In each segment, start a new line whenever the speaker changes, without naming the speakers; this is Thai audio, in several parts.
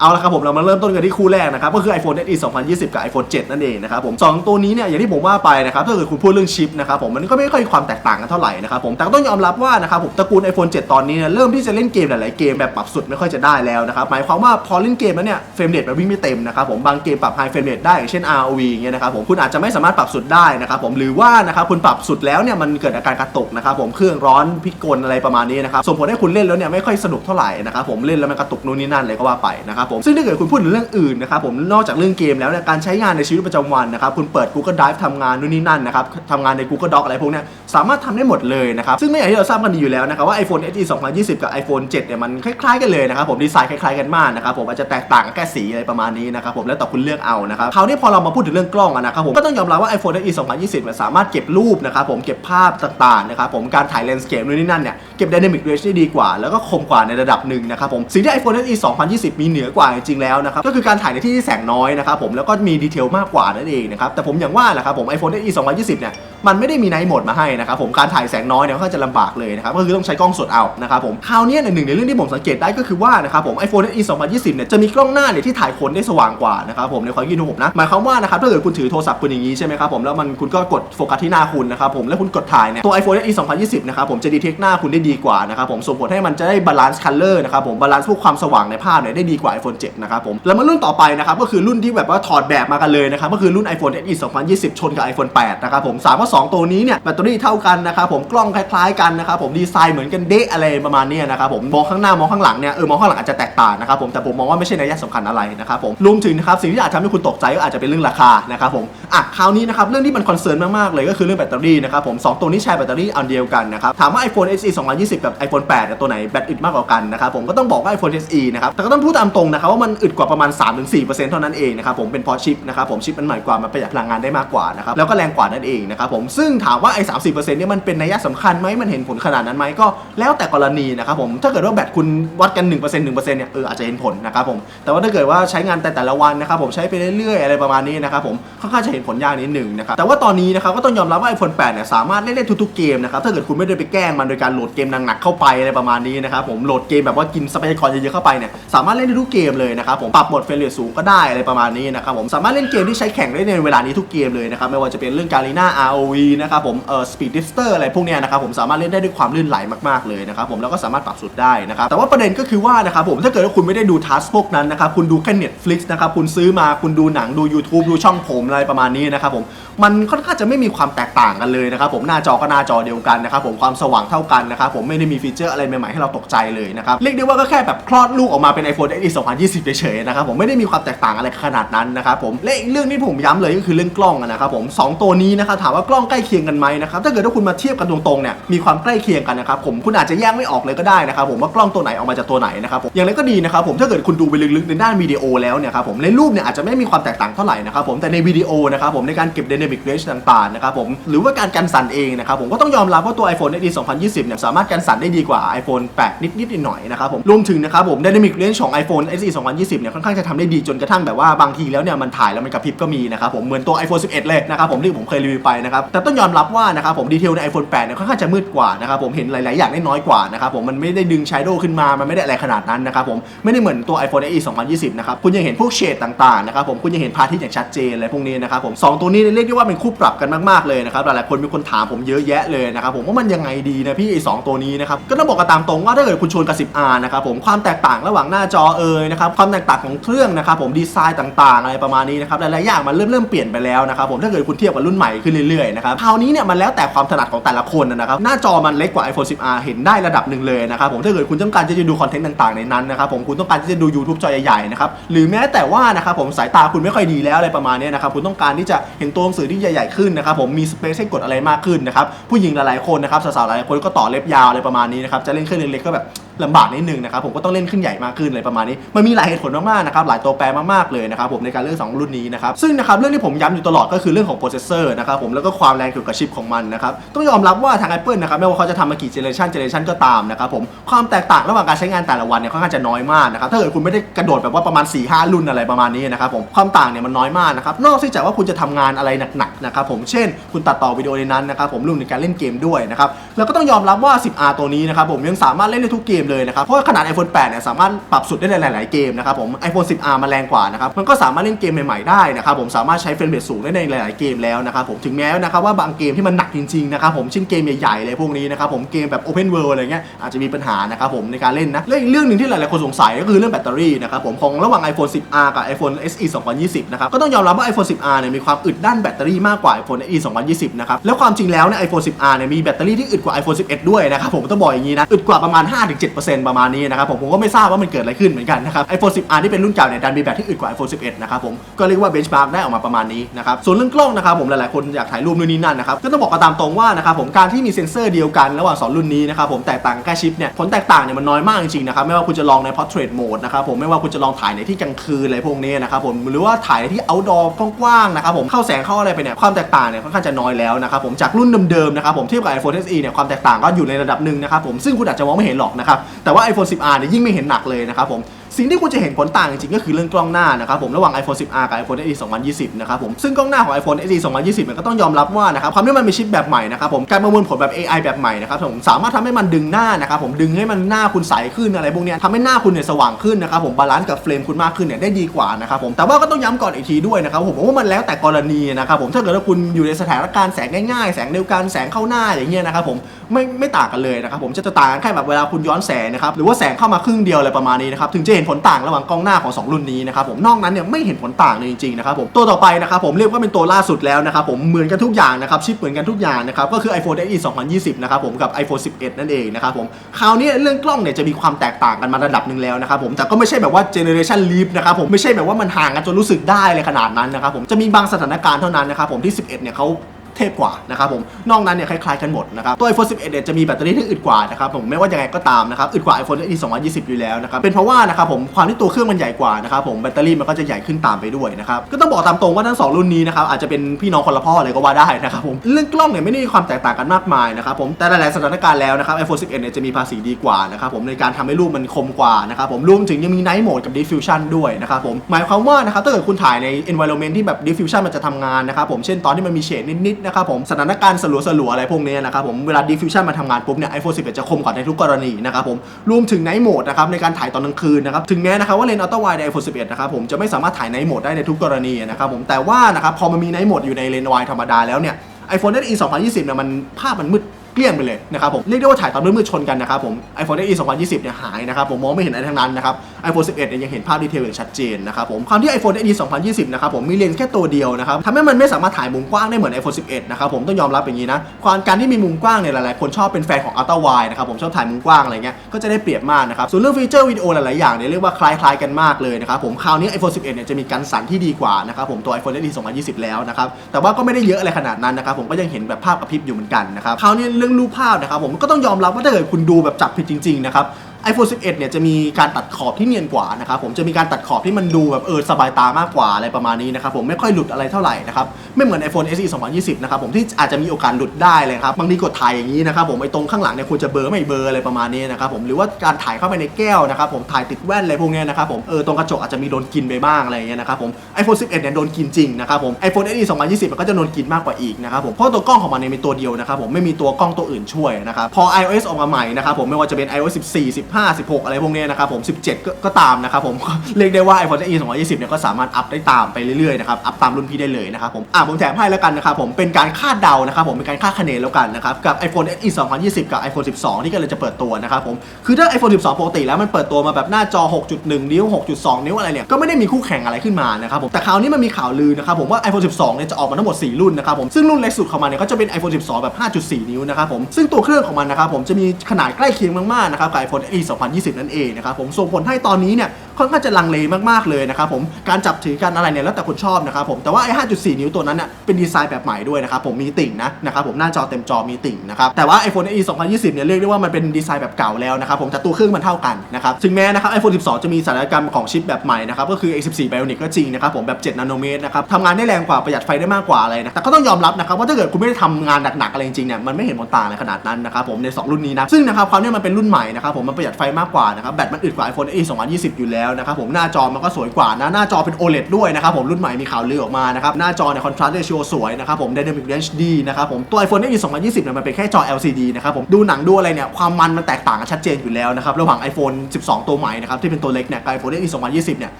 เอาละครับผมเรามาเริ่มต้นกันที่คู่แรกนะครับก็คือ iPhone SE 2020 กับ iPhone 7 นั่นเองนะครับผมสองตัวนี้เนี่ยอย่างที่ผมว่าไปนะครับถ้าเกิดคุณพูดเรื่องชิปนะครับผมมันก็ไม่ค่อยมีความแตกต่างกันเท่าไหร่นะครับผมแต่ก็ต้องยอมรับว่านะครับผมตระกูล iPhone 7 ตอนนี้เนี่ยเริ่มที่จะเล่นเกมหลายๆเกมแบบปรับสุดไม่ค่อยจะได้แล้วนะครับหมายความว่าพอเล่นเกมแล้วเนี่ยเฟรมเรทมันวิ่งไม่เต็มนะครับผมบางเกมปรับไฮเฟรมเรทได้อย่างเช่น ROV เงี้ยนะครับผมคุณอาจจะไม่สามารถปรับสุดได้นะครับผมหรือว่านะครับคุณปรับสุดแล้วเนี่ยมันเกิดอาการกระตุกนะครับผมเครื่องร้อนพิกลอะไรประมาณนี้นะครับส่งผลให้คุณเล่นแล้วเนี่ยไม่ค่อยสนุกเท่าไหร่นะครับผมเล่นแล้วมันกระตุกนู่นนี่นั่นเลยก็ว่าไปนะครับผมซึ่งถ้าเกิดคุณพูดถึงเรื่องอื่นนะครับผมนอกจากเรื่องเกมแล้วเนี่ยการใช้งานในชีวิตประจำวันนะครับคุณเปิด Google Drive ทำงานนู่นนี่นั่นนะครับทำงานใน Google Doc อะไรพวกนี้สามารถทำได้หมดเลยนะครับซึ่งไม่อย่างที่เราทราบกันดีอยู่แล้วนะครับว่า iPhone SE 2020 กับ iPhone 7เนี่ยมันคล้ายๆกันเลยนะครับผมดีไซน์คล้ายๆกันมากนะครับผมอาจจะแตกต่างแค่สีอะไรประมาณนี้นะครับผมแล้วแต่คุณเลือกเอานะครับคราวนี้พอเรามาพูดถึงเรื่องกล้องนะครับผมก็ต้องยอมรับว่า iPhone SE 2020เนี่ยสามารถเก็บรูปนะครับผมเก็บภาพต่างๆนะครับผมการถ่ายเลนส์เกมนู่นนี่นั่นเนี่ยเก็บ Dynamic Range ได้ดีกว่า แล้วก็คมกว่าในระดับหนึ่งนะครับผมสิ่งที่ iPhone SE 2020 มีเหนือกว่าจริงๆแล้วนะครับก็คือการถ่ายในที่ที่แสงน้อยนะครับผมแล้วก็มีดีเทลมากกว่านั่นเองนะครับแต่ผมอย่างว่าแหละครับผม iPhone SE 2020เนี่ย มันไม่ได้มีไนท์โหมดมาให้นะครับผมการถ่ายแสงน้อยเนี่ยก็จะลำบากเลยนะครับก็คือต้องใช้กล้องสดเอานะครับผมคราวนี้หนึ่งในเรื่องที่ผมสังเกตได้ก็คือว่านะครับผม iPhone SE 2020เนี่ยจะมีกล้องหน้าเนี่ยที่ถ่ายคนได้สว่างกว่านะครับผมในความคิดของผมนะหมายความว่านะครับถ้าเกิดคุณถือโทรศัพท์คุณอย่างนี้ใช่ไหมครับผมแล้วมันคุณก็กดโฟกัสที่หน้าคุณนะครับผมแล้วคุณกดถ่ายเนี่ยตัวไอโฟน10 2020นะครับผมจะดีเทคหน้าคุณได้ดีกว่านะครับผมส่งผลให้มันจะได้บาลานซ์คัลเลอร์นะครับผมบาลานซ์พวกความสว่างในภาพเนี่ยได้ดีกว่า iPhone 7นะครับผมแล้วมารุ่นต่อไปนะครับก็คือรุ่นที่แบบว่าถอดแบบมากันเลยนะครับก็คือรุ่น iPhone SE 2020 ชนกับ iPhone 8นะครับผม3ก็2 ตัวนี้เนี่ยแบตเตอรี่เท่ากันนะครับผมกล้องคล้ายๆกันนะครับผมดีไซน์เหมือนกันเดะอะไรประมาณนี้นะครับผมมองข้างหน้ามองข้างหลังเนี่ยเออมองข้างหลังอาจจะแตกต่างนะครับผมแต่ผมมองว่าไม่ใช่นัยสำคัญอะไรนะครับผมรวมถึงนะครับสิ่งที่อาจทำให้คุณตกใจก็อาจจะเป็นเรื่องราคานะครับผมอะคราวนี้นะครับเรื่องที่มันคอนเซิร์นมากๆเลยก็คือเรื่องแบตเตอรี่นะครับผมสตัวนี้แชร์แบตเตอรี่อันเดียวกันนะครับถามว่า iPhone SE 2020 กับ iPhone 8ตัวไหนแบตอึดมากกว่ากันนะครับผมก็ต้องบอกว่า iPhone SE นะครับแต่ก็ต้องพูดตามตรงนะครับว่ามันอึดกว่าประมาณ 3-4%เท่านั้นเองนะครับผมเป็นเพราะชิปนะครับผมชิปมันใหม่กว่ามันประหยัดพลังงานได้มากกว่านะครับแล้วก็แรงกว่านั่นเองนะครับผมซึ่งถามว่าไอ้30%เปอร์เซ็นต์เนี่ยมันเป็นนัยสำคัญไหมมันเห็นผลขนาดนั้นไหมก็แล้วแต่กรณีนะครับผมถ้าเกิดว่าแบตคุณวัดกัน 1% 1%เนี่ยเอออาจจะเห็นผลนะครับผมแต่ว่าถ้าเกิดว่าใช้งานแต่แต่ละวันนะครับผมใช้ไปเรื่อยๆอะไรประมาณนี้นะครับผมค่อนข้างจะเห็นผลยากนิดหนึ่งนะครับแต่ว่าตอนนี้นะครับก็ต้องยอมรับว่า iPhone 8เนี่ยสามารถเล่นได้ทุกๆเกมนะครับถ้าเกิดคุณไม่ได้ไปแกล้งมันโดยการโหลดเกมหนักๆเข้าไปอะไรประมาณนี้นะครับผมโหลดเกมแบบว่ากินทรัพยากรเยอะๆเข้าไปเนี่ยสามารถเล่นได้ทุกเกมเลยนะครับผมปรับโหมดเฟรมเรทสูงก็ได้อะไรประมาณนี้นะครับผมสามารถเล่นเกมที่ใช้แข่งได้ในเวลานี้ทุกเกมเลยนะครับไม่ว่าจะเป็นเรื่องการีนา ROV นะครับผมเอ่อ Speed Drifter อะไรพวกเนี้ยนะครับผมสามารถเล่นได้ด้วยความลื่นไหลมากๆเลยนะครับผมแล้วก็สามารถปรับสุดได้นะครับแต่ว่าประเด็นก็คือว่านะครับผมถ้าเกิดว่าคุณไม่ได้ดูทัสพวกนั้นนะครับคุณดูแค่ Netflix นะครับคุณซื้อมาคุณดูหนังดู YouTube ดูช่องผมอะไรประมาณนี้นะครับผมมันค่อนข้างจะไม่มีความแตกต่างกันเลยนะครับผมหน้าจอก็หน้าจอเดียวกันนะครับผมความสว่างเท่ากันนะครับผมไม่ได้มีฟีเจอร์อะไรใหม่ๆให้เราตกใจเลยนะครับเรียกได้ว่าก็แค่แบบคลอดลูกออกมาเป็น iPhone XE 2020เฉยๆนะครับผมไม่ได้มีความแตกต่างอะไรขนาดนั้นนะครับผมและอีกเรื่องที่ผมย้ำเลยก็คือเรื่องกล้องนะครับผมสองตัวนี้นะครับถามว่ากลองใกล้เคียงกันไหมนะครับถ้าเกิดว่าคุณมาเทียบกันตรงๆเนี่ยมีความใกล้เคียงกันนะครับผมคุณอาจจะแยกไม่ออกเลยก็ได้นะครับผมว่ากล้องตัวไหนออกมาจากตัวไหนนะครับผมอย่างไรก็ดีนะครับผมถ้าเกิดคุณดูไปลึกๆในด้านวิดีโอแล้วเนี่ยครับผมในรูปเนี่ยอาจจะไม่มีความแตกต่างเท่าไหร่นะครับผมแต่ในวิดีโอนะครับผมในการเก็บ dynamic range ต่างๆนะครับผมหรือว่าการกันสั่นเองนะครับผมก็ต้องยอมรับว่าตัว iPhone XE 2020เนี่ยสามารถกันสั่นได้ดีกว่า iPhone 8 นิดๆหน่อยๆนะครับผมรวมถึงนะครับผม dynamic range ของ iPhone SE 2020เนี่ยค่อนข้างจะทำได้ดีจนกระทั่งแบบว่าบางทีแล้วเนี่ยมันถ่ายแล้วมันกระพริบก็มีนะครับผมเหมือนตัว iPhone 11 เลยนะครับผมที่ผมเคยรีวิวไปนะครับแต่ต้องยอมรับว่านะครับผมดีเทลใน iPhone 8เนี่ยค่อนข้างจะมืดกว่านะครับผมเห็นหลาย ๆ อย่างได้น้อยกว่านะครับผมมันไม่ได้ดึง shadow ขึ้นมา มันไม่ได้อะไรขนาดนั้นนะครับผมไม่ได้เหมือนตัว iPhone SE 2020 นะครับคุณยังเห็นพวกเฉดต่าง ๆ นะครับผมคุณยังเห็นพาทิตย์อย่างชัดเจนอะไรพวกนี้นะครับผมสองตัวนี้เรียกได้ว่าเป็นคู่ปรับกันมาก ๆ เลยนะครับหลาย ๆ คนมีคนถามผมเยอะแยะเลยนะครับผมว่ามันยังไงดีนะพี่ไอ้สองตัวนี้นะครับก็ต้องบอกกันตามตรงว่าถ้าเกิดคุณชนกับ 10R นะครับผมความแตกต่างระหว่างหน้าจอเอ่ยนะครับความแตกต่างของเครื่องนะครับผมดีไซน์ต่าง ๆ อะไรประมาณนี้นะครับหลาย ๆ อย่างมันเริ่มเริ่มเปลี่ยนไปแล้วนะครับผมถ้าเกิดคุณเทียบกับรุ่นใหม่ขึ้นเรื่อยนะครับคราวนี้เนี่ยมันแล้วแต่ความถนัดของแต่ละคนนะครับหน้าจอมันเล็กกว่า iPhone 10R เห็นได้ระดับหนึ่งเลยนะครับผมถ้าเกิดคุณต้องการที่จะดูคอนเทนต์ต่างๆในนั้นนะครับผมคุณต้องการที่จะดู YouTube จอใหญ่ๆนะครับหรือแม้แต่ว่านะครับผมสายตาคุณไม่ค่อยดีแล้วอะไรประมาณนี้นะครับคุณต้องการที่จะเห็นตัวหนังสือที่ใหญ่ๆขึ้นนะครับผมมีสเปซให้กดอะไรมากขึ้นนะครับผู้หญิงหลายๆคนนะครับสาวๆหลายๆคนก็ต่อเล็บยาวอะไรประมาณนี้นะครับจะเล่นเครื่องเล็กๆก็แบบ ลำบากนิดนึงนะครับผมก็ต้องเล่นขึ้นใหญ่มากขึ้นอะไรประมาณนี้มันมีหลายเหตุผลมากๆนะครับหลายตัวแปรมากๆเลยนะครับผมในการเลือกสองรุ่นนี้นะครับซึ่งนะครับเรื่องที่ผมย้ำอยู่ตลอดก็คือเรื่องของโปรเซสเซอร์นะครับผมแล้วก็ความแรงเกี่ยวกับชิปของมันนะครับต้องยอมรับว่าทาง Apple นะครับไม่ว่าเขาจะทำมากี่เจเนอเรชันเจเนอเรชันก็ตามนะครับผมความแตกต่างระหว่างการใช้งานแต่ละวันเนี่ยค่อนข้างจะน้อยมากนะครับถ้าเกิดคุณไม่ได้กระโดดแบบว่าประมาณ4ี่ห้ารุ่นอะไรประมาณนี้นะครับผมความต่างเนี่ยมันน้อยมากนะครับนอกจากว่าคุณจะทำงานอะไรหนักๆนะครับผมเช่น คุณตัดต่อวิดีโอในนั้นนะครับผมรวมถึงการเล่นเกมด้วยนะครับแล้วก็ต้องยอมรับว่า 10R ตัวนี้นะครับผมยังสามารถเล่นได้ทุกเกมเลยนะครับ เพราะขนาด iPhone 8 เนี่ยสามารถปรับสุดได้ในหลาย ๆ เกมนะครับผม iPhone 10R มาแรงกว่านะครับ มันก็สามารถเล่นเกมใหม่ ๆ ได้นะครับผม สามารถใช้เฟรมเรทสูงได้ในหลาย ๆ เกมแล้วนะครับผม ถึงแม้นะครับว่าบางเกมที่มันหนักจริง ๆ นะครับผมเช่นเกมใหญ่ ๆ เลยพวกนี้นะครับผม เกมแบบ Open World อะไรเงี้ยอาจจะมีปัญหานะครับผมในการเล่นนะและอีกเรื่องหนึ่งที่หลาย ๆ คนสงสัยก็คือเรื่องแบตเตอรี่นะครับผมของระหว่าง iPhone 10R กับ iPhone SE 2020 นะครับก็ต้องยอมรับว่า iPhone 10R เนี่ยมีความอึดด้านแบตเตอรี่มากกว่า iPhone SE 2020 นะครับแล้วความจริงแล้วเนี่ย iPhone 10R เนี่ยมีแบตเตอรี่ที่อึดกว่า iPhone 11 ด้วยนะครับผมต้องบอกอย่างนี้นะอึดกว่าประมาณ5-7ประมาณนี้นะครับผมผมก็ไม่ทราบว่ามันเกิดอะไรขึ้นเหมือนกันนะครับ iPhone 10R ที่เป็นรุ่นเก่าเนี่ยดันมีแบตที่อึดกว่า iPhone 11นะครับผมก็เรียกว่า benchmark ได้ออกมาประมาณนี้นะครับส่วนเรื่องกล้องนะครับผมหลายๆคนอยากถ่ายรูปนู่นนี่นั่นนะครับก็ต้องบอกกันตามตรงว่านะครับผมการที่มีเซ็นเซอร์เดียวกันระหว่างสองรุ่นนี้นะครับผมแตกต่างแค่ชิปเนี่ยผลแตกต่างเนี่ยมันน้อยมากจริงๆนะครับไม่ว่าคุณจะลองใน portrait mode นะครับผมไม่ว่าคุณจะลองถ่ายในที่กลางคืนอะไรพวกนี้นะครับผมหรือว่าถ่ายในที่ outdoor กว้างๆนะครับผมเข้าแสงเข้าอะไรไปเนี่ยความแตกต่างเนี่ยค่อนข้างจะน้อยแล้วนะครับผมจากรุ่นเดิมๆนะครับผมเทียบกับ iPhone SE เนี่ยความแตกต่างก็อยู่ในระดับหนึ่งนะครับผมซึ่งคุณอาจจะมองไม่เห็นหรอกนะครับแต่ว่า iPhone 10R เนี่ยยิ่งไม่เห็นหนักเลยนะครับผม สิ่งที่คุณจะเห็นผลต่างจริงๆก็คือเรื่องกล้องหน้านะครับผมระหว่าง iPhone 10R กับ iPhone SE 2020นะครับผมซึ่งกล้องหน้าของ iPhone SE 2020เนี่ยก็ต้องยอมรับว่านะครับความที่มันมีชิปแบบใหม่นะครับผมการประมวลผลแบบ AI แบบใหม่นะครับผมสามารถทำให้มันดึงหน้านะครับผมดึงให้มันหน้าคุณใสขึ้นอะไรพวกเนี้ยทำให้หน้าคุณเนี่ยสว่างขึ้นนะครับผมบาลานซ์กับเฟรมคุณมากขึ้นเนี่ยได้ดีกว่านะครับผมแต่ว่าก็ต้องย้ำก่อนอีกทีด้วยนะครับผมว่ามันแล้วแต่กรณีนะครับผมถ้าเกิดว่าคุณอยู่ในสถานการณ์แสงง่ายๆ แสงเดียวกันแสงเข้าหน้าอย่างเงี้ยนะครับผมไม่ไม่ต่างกันเลยนะครับผมจะต่างกันแค่แบบเวลาคุณย้อนแสงนะครับหรือว่าแสงเข้ามาครึ่งเดียวอะไรประมาณนี้นะครับถึงจะเห็นผลต่างระหว่างกล้องหน้าของสองรุ่นนี้นะครับผมนอกนั้นเนี่ยไม่เห็นผลต่างเลยจริงๆนะครับผมตัวต่อไปนะครับผมเรียกว่าเป็นตัวล่าสุดแล้วนะครับผมเหมือนกันทุกอย่างนะครับชิปเหมือนกันทุกอย่างนะครับก็คือ iPhone SE 2020 นะครับผมกับ iPhone 11 นั่นเองนะครับผมคราวนี้เรื่องกล้องเนี่ยจะมีความแตกต่างกันมาระดับหนึ่งแล้วนะครับผมแต่ก็ไม่ใช่แบบว่า generation leap นะครับผมไม่ใช่แบบว่ามันห่างกันจนรู้สึกได้เลยขนาดนั้นนะครับผมจะมีบางสถานการณ์เท่านั้นนะครับผมที่ 11 เนี่ยเขา เทพกว่านะครับผมนอกนั้นเนี่ยคล้ายๆกันหมดนะครับตัว iPhone 11เนี่ยจะมีแบตเตอรี่ที่อึดกว่านะครับผมไม่ว่ายังไงก็ตามนะครับอึดกว่า iPhone SE 2020 อยู่แล้วนะครับเป็นเพราะว่านะครับผมความที่ตัวเครื่องมันใหญ่กว่านะครับผมแบตเตอรี่มันก็จะใหญ่ขึ้นตามไปด้วยนะครับก็ต้องบอกตามตรงว่าทั้งสองรุ่นนี้นะครับอาจจะเป็นพี่น้องคนละพ่อเลยก็ว่าได้นะครับผมเรื่องกล้องเนี่ยไม่ได้มีความแตกต่างกันมากมายนะครับผมแต่หลายๆสถานการณ์แล้วนะครับ iPhone 11เนี่ยจะมีภาษีดีกว่านะครับผมในการทำให้รูปมันคมกว่านะครับผมรวมถึงยังมี Night Mode กับ Diffusion ด้วยนะครับผมหมายความว่านะครับถ้าเกิดคุณถ่ายใน environment ที่แบบ Diffusion มันจะทำงานนะครับผมเช่นตอนที่มันมีเฉดนิดๆนะครับผมสถานการณ์สลัวๆอะไรพวกนี้นะครับผมเวลา Diffusion มาทำงานปุ๊บเนี่ย iPhone 11 จะคมกว่าในทุกกรณีนะครับผมรวมถึง Night Mode นะครับในการถ่ายตอนกลางคืนนะครับถึงแม้นะครับว่าเลนส์ Ultra Wide ใน iPhone 11 นะครับผมจะไม่สามารถถ่าย Night Mode ได้ในทุกกรณีนะครับผมแต่ว่านะครับพอมันมี Night Mode อยู่ในเลนส์ Wide ธรรมดาแล้วเนี่ย iPhone SE 2020เนี่ยมันภาพมันมืด เกลี้ยงไปเลยนะครับผมเรียกได้ว่าถ่ายตอนมืดๆชนกันนะครับผม iPhone SE 2020 เนี่ยหายนะครับผมมองไม่เห็นอะไรทั้งนั้นนะครับ iPhone 11 เนี่ยยังเห็นภาพดีเทลอย่างชัดเจนนะครับผมความที่ iPhone SE 2020 นะครับผมมีเลนส์แค่ตัวเดียวนะครับทำให้มันไม่สามารถถ่ายมุมกว้างได้เหมือน iPhone 11 นะครับผมต้องยอมรับอย่างนี้นะความการที่มีมุมกว้างเนี่ยหลายๆคนชอบเป็นแฟนของ Ultra Wide นะครับผมชอบถ่ายมุมกว้างอะไรเงี้ยก็จะได้เปรียบมากนะครับส่วนเรื่องฟีเจอร์วิดีโอหลายๆอย่างเนี่ยเรียกว่าคล้ายๆกันมากเลยนะครับผมคราวนี้ iPhone 11 เนี่ยจะมีการสั่นที่ดีกว่านะครับผมตัว iPhone SE 2020 แล้วนะครับแต่ว่าก็ไม่ได้เยอะอะไรขนาดนั้นนะครับผมก็ยังเห็นแบบภาพกระพริบอยู่เหมือนกันนะครับคราวนี้เรื่องรูปภาพนะครับผมก็ต้องยอมรับว่าถ้าเกิดคุณดูแบบจับผิดจริงๆนะครับ iPhone 11 เนี่ยจะมีการตัดขอบที่เนียนกว่านะครับผมจะมีการตัดขอบที่มันดูแบบเออสบายตามากกว่าอะไรประมาณนี้นะครับผมไม่ค่อยหลุดอะไรเท่าไหร่นะครับไม่เหมือน iPhone SE 2020 นะครับผมที่อาจจะมีโอกาสหลุดได้เลยครับบางทีกดถ่ายอย่างนี้นะครับผมไอ้ตรงข้างหลังเนี่ยควรจะเบลอไม่เบลออะไรประมาณนี้นะครับผมหรือว่าการถ่ายเข้าไปในแก้วนะครับผมถ่ายติดแว่นอะไรพวกนี้นะครับผมเออตรงกระจกอาจจะมีโดนกินไปบ้างอะไรเงี้ยนะครับผม iPhone 11 เนี่ยโดนกินจริงนะครับผม iPhone SE 2020 มันก็จะโดนกินมากกว่าอีกนะครับผมเพราะตัวกล้องของมันเนี่ยมีตัวเดียวนะครับผมไม่มีตัวกล้องตัวอื่นช่วยนะครับพอ iOS ออกมาใหม่นะครับผมไม่ว่าจะเป็น iOS 14 15 15 16 อะไรพวกนี้นะครับผม 17 ก็ก็ตามนะครับผม เรียกได้ว่า iPhone SE 220 เนี่ยก็สามารถอัพได้ตามไปเรื่อยๆนะครับ อัพตามรุ่นพี่ได้เลยนะครับผม อะผมแถมให้แล้วกันนะครับผม เป็นการคาดเดานะครับผม เป็นการคาดคะเนแล้วกันนะครับ กับ iPhone SE 2020 กับ iPhone 12 ที่กำลังจะเปิดตัวนะครับผม คือถ้า iPhone 12 ปกติแล้วมันเปิดตัวมาแบบหน้าจอ 6.1 นิ้ว 6.2 นิ้วอะไรเนี่ย ก็ไม่ได้มีคู่แข่งอะไรขึ้นมานะครับผม แต่คราวนี้มันมีข่าวลือนะครับผมว่า iPhone 12 เนี่ยจะออกมาทั้งหมด 4 รุ่นนะครับผม ซึ่งรุ่นเล็กสุดของมันเนี่ยก็จะเป็น iPhone 12 แบบ 5.4 นิ้วนะครับผม ซึ่งตัวเครื่องของมันนะครับผมจะมีขนาดใกล้เคียงมากๆนะครับกับ iPhone SE 2020 นั่นเองนะครับผมส่งผลให้ตอนนี้เนี่ย ค่อนข้างจะลังเลมากๆเลยนะครับผมการจับถือกันอะไรเนี่ยแล้วแต่คนชอบนะครับผมแต่ว่าไอ้ 5.4 นิ้วตัวนั้นเนี่ยเป็นดีไซน์แบบใหม่ด้วยนะครับผมมีติ่งนะนะครับผมหน้าจอเต็มจอมีติ่งนะครับแต่ว่า iPhone SE 2020 เนี่ยเรียกได้ว่ามันเป็นดีไซน์แบบเก่าแล้วนะครับผมแต่ตัวเครื่องมันเท่ากันนะครับถึงแม้นะครับ iPhone 12 จะมีสารกรรมของชิปแบบใหม่นะครับก็คือ A14 Bionic ก็จริงนะครับผมแบบ7นาโนเมตรนะครับทำงานได้แรงกว่าประหยัดไฟได้มากกว่าอะไรนะแต่ก็ต้องยอมรับนะครับว่าถ้าเกิดคุณไม่ได้ทำงานหนักๆอะไรจริงๆเนี่ยมันไม่เห็นผลต่างอะไรขนาดนั้นนะครับผมใน 2 รุ่นนี้นะซึ่งนะครับความที่มันเป็นรุ่นใหม่นะครับผมมันประหยัดไฟมากกว่านะครับแบตมันอึดกว่า iPhone SE 2020 อยู่แล้วแล้วนะครับผมหน้าจอมันก็สวยกว่านะหน้าจอเป็น OLED ด้วยนะครับผมรุ่นใหม่มีข่าวลือออกมานะครับหน้าจอเนี่ย contrast ratio สวยนะครับผม dynamic range ดีนะครับผมตัว iPhone มี2020เนี่ยมันเป็นแค่จอ LCD นะครับผมดูหนังดูอะไรเนี่ยความมันมันแตกต่างกันชัดเจนอยู่แล้วนะครับระหว่าง iPhone 12 ตัวใหม่นะครับที่เป็นตัวเล็กเนี่ยกับ iPhone มี2020เนี่ย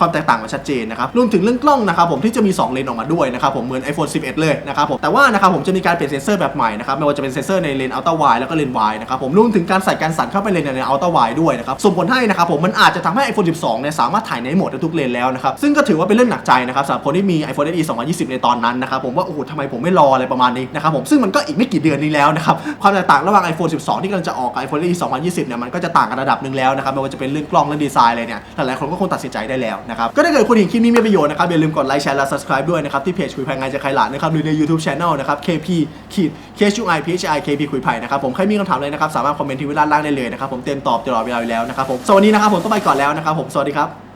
ความแตกต่างมันชัดเจนนะครับรวมถึงเรื่องกล้องนะครับผมที่จะมี 2 เลนออกมาด้วยนะครับผมเหมือน iPhone 11 เลยนะครับผมแต่ว่านะครับผมจะมีการเปลี่ยนเซนเซอร์แบบใหม่นะครับไม่ว่าจะเป็นเซนเซอร์ในเลนอัลตร้าไวแล้วก็เลนไวนะครับผมรวมถึงการใส่การสั่นเข้าไปเลนในอัลตร้าไวด้วยนะครับส่งผลให้นะครับผมมันอาจจะทำให้ iPhone 12 เนี่ยสามารถถ่ายในโหมดได้ทุกเลนแล้วนะครับซึ่งก็ถือว่าเป็นเรื่องหนักใจนะครับสำหรับคนที่มี iPhone SE 2020 ในตอนนั้นนะครับผมว่าโอ้โหทำไมผมไม่รออะไรประมาณนี้นะครับผมซึ่งมันก็อีกไม่กี่เดือนนี้แล้วนะครับความแตกต่างระหว่าง iPhone 12 ที่กำลังจะออกกับ iPhone SE 2020 เนี่ยมันก็จะต่างกันระดับหนึ่งแล้วนะครับไม่ว่าจะเป็นเรื่องกล้องและดีไซน์อะไรเนี่ยหลายๆคนก็คงตัดสินใจได้แล้วนะครับก็ถ้าเกิดคุณเห็นคลิปนี้มีประโยชน์นะครับอย่าลืมกดไลค์แชร์และ subscribe ด้วยนะครับที่เพจคุยภายงานจะใครหลานนะครับหรือใน YouTube Channel นะครับ KP ขีด KHUI PHI KP คุยภายนะครับผมใครมีคำถามอะไรนะครับสามารถคอมเมนต์ที่วิลาล่างได้เลยนะครับผมเต็มตอบตลอดเวลาอยู่แล้วนะครับผมสวัสดีนะครับผมต้องไปก่อนแล้วนะครับผมสวัสดีครับ